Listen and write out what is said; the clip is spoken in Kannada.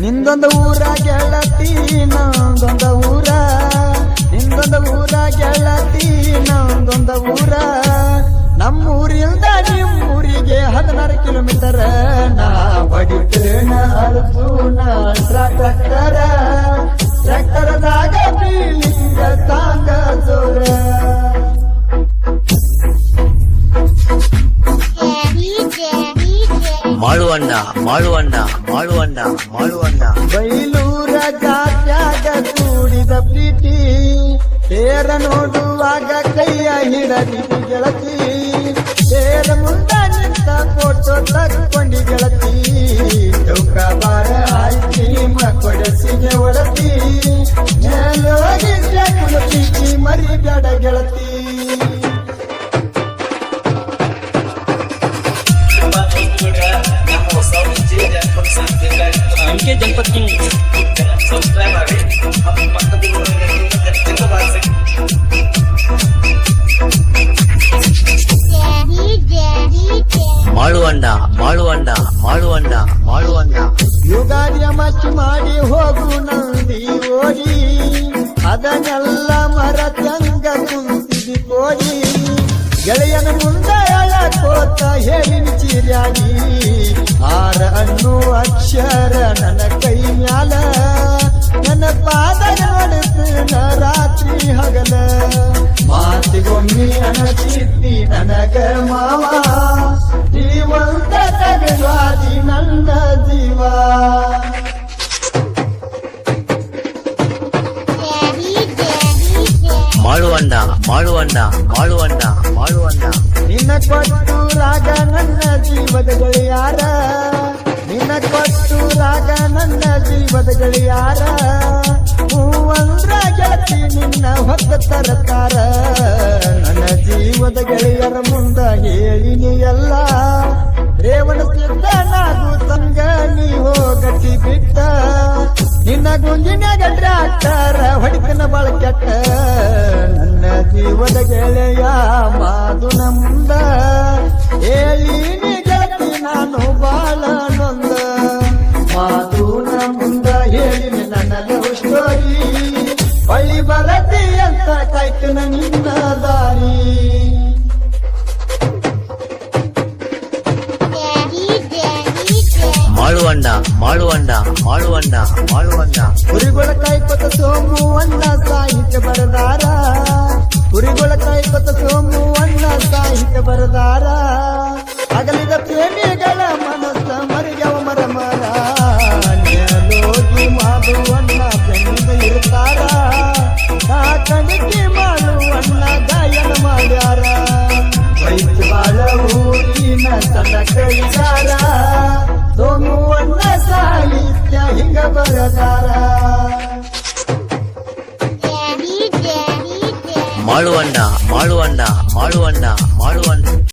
ನಿಂದೊಂದು ಊರ ಗೆಳತಿ ನಂದೊಂದ ಊರ. ನಿಂದೊಂದು ಊರ ಗೆಳತಿ ನಂದೊಂದ ಊರ. ನಮ್ಮೂರಿಂದ ನಿಮ್ಮೂರಿಗೆ ಹದಿನಾರು ಕಿಲೋಮೀಟರ್ ಮಾಳುವಣ್ಣ ಮಾಳುವಣ್ಣ ಮಾಳುವಣ್ಣ ಮಾಳುವಣ್ಣ. ಬೈಲೂರ ಜಾತ್ಯಾಗ ಕೂಡಿದ ಪ್ರೀತಿ, ತೇರ ನೋಡುವಾಗ ಕೈಯ ಹಿಡದಿ ಗೆಳತಿ. ತೇರ ಮುಂದ ನಿಂತ ಫೋಟೋ ತಕ್ಕೊಂಡಿ ಗೆಳತಿ. ಚೌಕಾಬಾರ ಆಯ್ತಿ ಕೊಡಸಿಗೆ ಅಂಕೆ ಜನಪದ ಕಿಂಗ್ ಸಬ್ಸ್ಕ್ರೈಬ್ ಆಗಿ ಮತ್ತು ಪಕ್ಕದಲ್ಲಿ ಮಾಳುವಣ್ಣ ಮಾಳುವಣ್ಣ ಮಾಳುವಣ್ಣ ಮಾಳುವಣ್ಣ ಯುಗಾದಿಯ ಮಚ್ಚಿ ಮಾಡಿ ಹೋಗು. ನಂದಿ ಓಡಿ ಅದನ್ನೆಲ್ಲ ಮರತಂಗ ಕುಂತಿದಿ ಕೋಡಿ ಗೆಳೆಯನ ಮುಂದೆ ಕೋತ ಹೇಳಿ ಚಿರ್ಯಾಗಿ ಆರ ಅನ್ನು ಅಕ್ಷರ ನನ್ನ ಕೈ ಮ್ಯಾಲ. ನನ್ನ ಪಾದ ನೋಡುತ್ತ ರಾತ್ರಿ ಹಗಲ. ಮಾತಿಗೊಮ್ಮೆ ಅನಚಿತ್ತಿ ನನಗ ಮಾವ. ಜೀವಂತ ತಗವಾದಿ ನನ್ನ ಜೀವ. ಮಾಳುವಣ್ಣ ಮಾಳುವಣ್ಣ ಮಾಳುವಣ್ಣ ಮಾಳುವಣ್ಣ ನಿನ್ನ ಕೊಟ್ಟು ರಾಗ ನನ್ನ ಜೀವದ ಗೆಳೆಯಾರ. ನಿನ್ನ ಕೊಟ್ಟು ರಾಗ ನನ್ನ ಜೀವದ ಗೆಳೆಯಾರ. ಹೂವಂದ್ರ ಗೆಳತಿ ನಿನ್ನ ಹೊತ್ತ ತರತಾರ. ನನ್ನ ಜೀವದ ಗೆಳೆಯರ ಮುಂದ ಹೇಳಿನಿ ಎಲ್ಲ. ರೇವಣ ಸಿದ್ಧ ನಾಗು ಸಂಗ ನೀ ಹೋಗತಿ ಬಿಟ್ಟ. ನಿನ್ನ ಗುಂಜಿನಾಗ ಟ್ರ್ಯಾಕ್ಟರ್ ಹೊಡಿತನ ಬಾಳ ಕೆಟ್ಟ. ಅಂತ ಕಾಯ್ತನ ನಿನ್ನ ದಾರಿ ಮಾಳುವಣ್ಣ ಮಾಳುವಣ್ಣ ಮಾಳುವಣ್ಣ ಮಾಳುವಣ್ಣ ಕುರಿಗಳ ಕಾಯ್ಕೊತ ಸೋಮು ಅಣ್ಣ ಸಾಹಿತ್ಯ ಬರದಾರ ಕುರಿಗಳ ಕಾಯ್ಕೊತ ಸೋಮು ಅಣ್ಣ ಸಾಹಿತ್ಯ ಬರದಾರ ಅಗಲಿದ ಪ್ರೇಮಿಗಳ ಮನಸ್ಸ ಮರಿಗವ ಮರ ಮರ ನೇಲೋಗಿ ಮಾಡು ಅಣ್ಣ ಬೆಂದ ಇರ್ತಾರ ಆ ಕಣಿಕೆ ಮಾಡು ಅಣ್ಣ ಗಾಯನ ಮಾಡ್ಯಾರ. ವೈದ್ಯ ಬಾಳ ಊರಿನ ತನ್ನ ಕೈಸಾರ ಅಣ್ಣ ಸಾಹಿತ್ಯ ಹಿಂಗ ಬರದಾರ. ಮಾಳುವಣ್ಣ ಮಾಳುವಣ್ಣ ಮಾಳುವಣ್ಣ ಮಾಳುವಣ್ಣ